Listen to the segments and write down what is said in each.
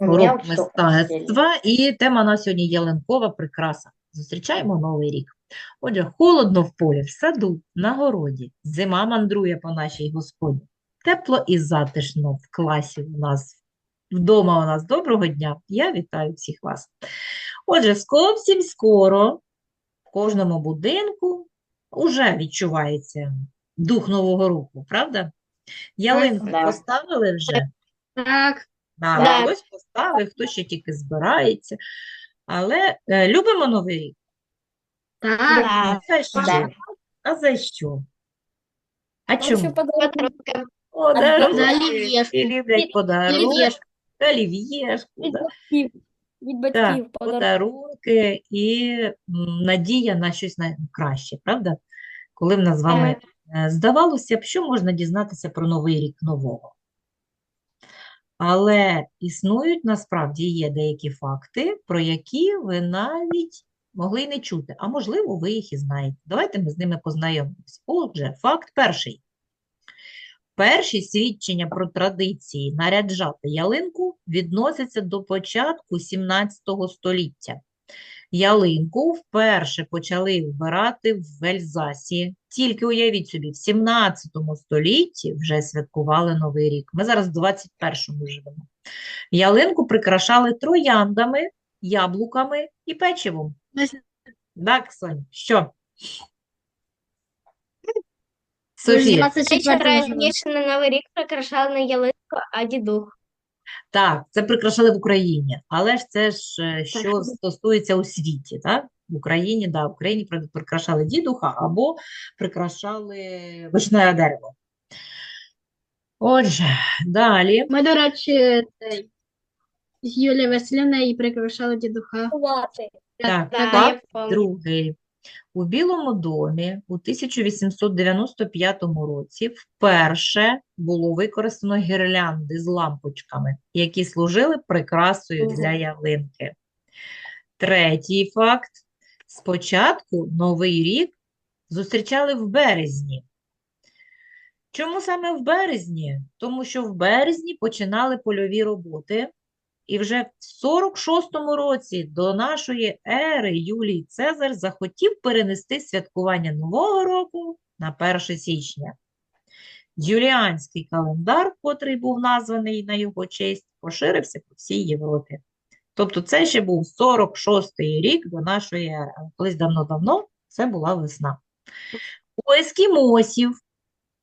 урок мистецтва, і тема на сьогодні ялинкова прикраса. Зустрічаємо Новий рік. Отже, холодно в полі, в саду, на городі. Зима мандрує по нашій господі. Тепло і затишно в класі у нас, вдома у нас. Доброго дня. Я вітаю всіх вас. Отже, зовсім скоро в кожному будинку уже відчувається дух Нового року, правда? Ялинку поставили вже? Так, Да, Да. хтось поставив, хтось ще тільки збирається. Але е, любимо Новий рік. так. Да. За що? Да. А за що? А чому? Подарунки. Подарунки. За олів'єшку. Всі люблять подарунки. Олів'єшку. Олів'єшку, Від да. батьків. Від Так, батьків подарунки. подарунки і м, надія на щось на- краще, правда? Коли в нас з вами е, здавалося б, що можна дізнатися про Новий рік нового. Але існують насправді є деякі факти, про які ви навіть могли й не чути, а можливо, ви їх і знаєте. Давайте ми з ними познайомимось. Отже, факт перший. Перші свідчення про традиції наряджати ялинку відносяться до початку 17 століття. Ялинку вперше почали вбирати в Ельзасі. Тільки уявіть собі, в 17 столітті вже святкували Новий рік. Ми зараз в 21-му живемо. Ялинку прикрашали трояндами, яблуками і печивом. Так, Сонь, що? Софія, Ще раніше на Новий рік прикрашали не ялинку, а дідух. Так, це прикрашали в Україні, але ж це ж е, що стосується у світі, так? В Україні, да, в Україні при- прикрашали дідуха або прикрашали вишневе дерево. Отже, далі. Ми, до речі, цей, з Юлією Василівною її прикрашали дідуха. Ховати. Так, Да, факт я пам'ятаю. другий. У Білому домі у 1895 році вперше було використано гірлянди з лампочками, які служили прикрасою для ялинки. Третій факт. Спочатку Новий рік зустрічали в березні. Чому саме в березні? Тому що в березні починали польові роботи, і вже в 46-му році до нашої ери Юлій Цезар захотів перенести святкування Нового року на 1 січня. Юліанський календар, котрий був названий на його честь, поширився по всій Європі. Тобто це ще був 46-й рік до нашої ери. Колись давно-давно це була весна. У ескімосів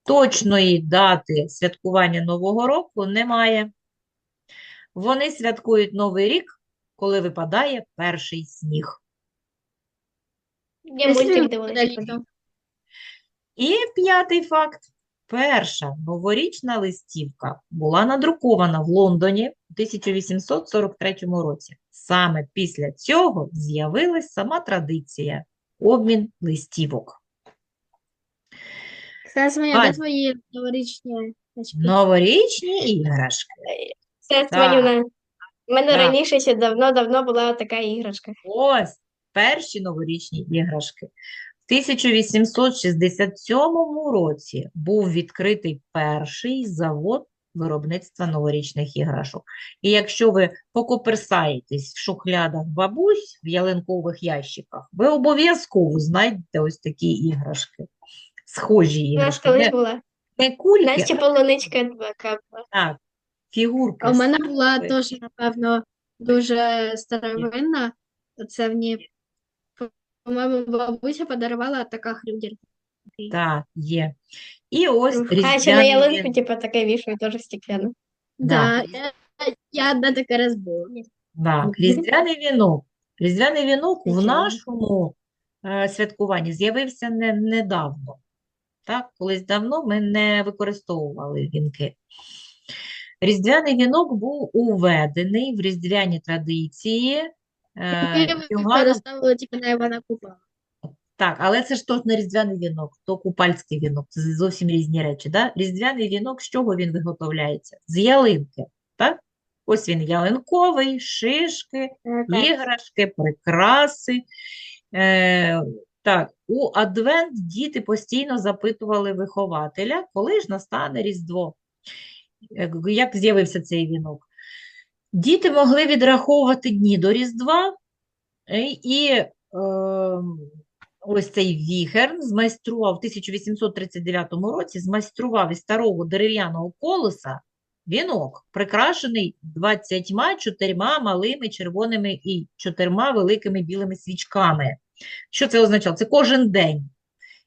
точної дати святкування Нового року немає. Вони святкують Новий рік, коли випадає перший сніг. Є мультик, де вони. І п'ятий факт. Перша новорічна листівка була надрукована в Лондоні у 1843 році. Саме після цього з'явилась сама традиція – обмін листівок. Це моя Ань. де твої новорічні? Новорічні іграшки. Це Так. У мене Так. раніше ще давно-давно була така іграшка. Ось перші новорічні іграшки. В 1867 році був відкритий перший завод виробництва новорічних іграшок. І якщо ви покоперсаєтесь в шухлядах бабусь в ялинкових ящиках, ви обов'язково знайдете ось такі іграшки. Схожі У нас іграшки. колись Не, була. не кульки, Настя полуничка така була. так, фігурки. А у мене була теж, напевно, дуже старовинна. Це мені, по-моєму, бабуся подарувала така хрюдер. Так, є. І ось А ще на ялинку, типу, таке вішають, теж стеклянне. Да. Да, я, я одна така раз була. Так, різдвяний вінок. Різдвяний вінок в нашому е, святкуванні з'явився не, недавно. Так, колись давно ми не використовували вінки. Різдвяний вінок був уведений в різдвяні традиції е, тільки на Івана Купала. Так, але це ж то не різдвяний вінок, то купальський вінок. Це зовсім різні речі. Да? Різдвяний вінок, з чого він виготовляється? З ялинки. Так? Ось він ялинковий, шишки, Так. іграшки, прикраси. Е, так, у Адвент діти постійно запитували вихователя, коли ж настане Різдво. Е, Як з'явився цей вінок? Діти могли відраховувати дні до Різдва, е, і е, ось цей Віхерн змайстрував в 1839 році, змайстрував із старого дерев'яного колеса вінок, прикрашений 24 малими червоними і чотирма великими білими свічками. Що це означало? Це кожен день.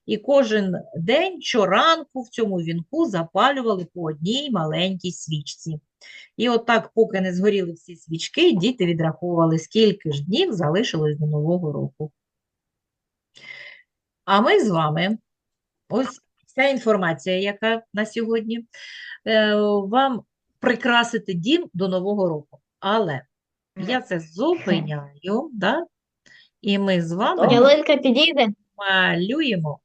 І кожен день щоранку в цьому вінку запалювали по одній маленькій свічці. І отак, поки не згоріли всі свічки, діти відраховували, скільки ж днів залишилось до Нового року. А ми з вами, ось вся інформація, яка на сьогодні, е, вам прикрасити дім до Нового року. Але я це зупиняю, да? І ми з вами підійде. малюємо